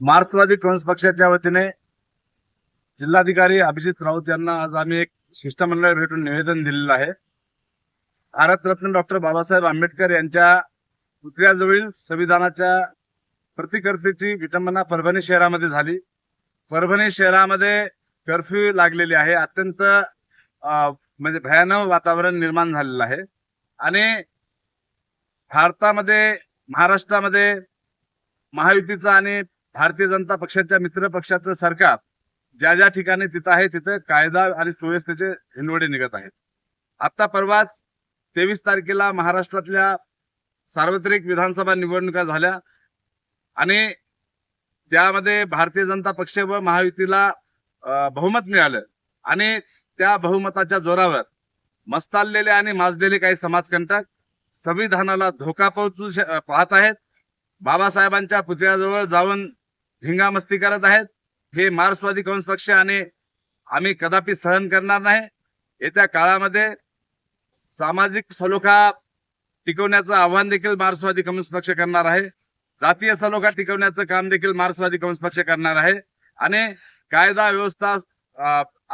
मार्क्सवादी कम्युनिस्ट पक्षाच्या वतीने जिल्हाधिकारी अभिजित राऊत यांना आज आम्ही एक शिष्टमंडळ भेटून निवेदन दिलेलं आहे. भारतरत्न डॉक्टर बाबासाहेब आंबेडकर यांच्या पुतळ्याजवळील संविधानाच्या प्रतिकर्तेची विटंबना परभणी शहरामध्ये झाली. परभणी शहरामध्ये कर्फ्यू लागलेली आहे. अत्यंत म्हणजे भयानक वातावरण निर्माण झालेलं आहे. आणि भारतामध्ये महाराष्ट्रामध्ये महायुतीचं आणि भारतीय जनता पक्षाच्या मित्र पक्षाचं सरकार ज्या ज्या ठिकाणी तिथं आहे तिथं कायदा आणि सुव्यवस्थेचे हिंदवडे निघत आहेत. आता परवाच तेवीस तारखेला महाराष्ट्रातल्या सार्वत्रिक विधानसभा निवडणुका झाल्या आणि त्यामध्ये भारतीय जनता पक्ष व महायुतीला बहुमत मिळालं आणि त्या बहुमताच्या जोरावर मस्ताललेले आणि माजलेले काही समाजकंटक संविधानाला धोका पोहोचू श- पाहत आहेत. बाबासाहेबांच्या पुतळ्याजवळ जाऊन धिंगामस्ती करत आहेत. हे मार्क्सवादी कम्युनिस्ट पक्ष आणि आम्ही कदापि सहन करणार नाही. येत्या काळामध्ये सामाजिक सलोखा टिकवण्याचं आव्हान देखील मार्क्सवादी कम्युनिस्ट पक्ष करणार आहे. जातीय सलोखा टिकवण्याचं काम देखील मार्क्सवादी कम्युनिस्ट पक्ष करणार आहे. आणि कायदा व्यवस्था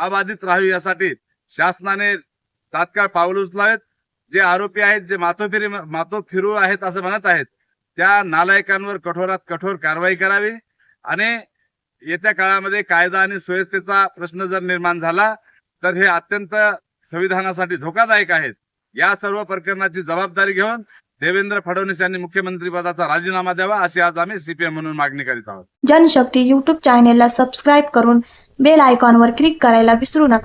अबाधित राहावी यासाठी शासनाने तात्काळ पाऊल उचलावेत. जे आरोपी आहेत जे मातोफिरी मातो फिरू आहेत असं म्हणत आहेत त्या नालायकांवर कठोरात कठोर कारवाई करावी. आणि येत्या काळामध्ये कायदा आणि सुव्यवस्थेचा प्रश्न जर निर्माण झाला तर हे अत्यंत संविधानासाठी धोकादायक आहेत. या सर्व प्रकरणाची जबाबदारी घेऊन देवेंद्र फडणवीस यांनी मुख्यमंत्री पदाचा राजीनामा द्यावा अशी आज आम्ही सीपीएम म्हणून मागणी करीत आहोत. जनशक्ती युट्यूब चॅनेलला सबस्क्राईब करून बेल आयकॉनवर क्लिक करायला विसरू नका.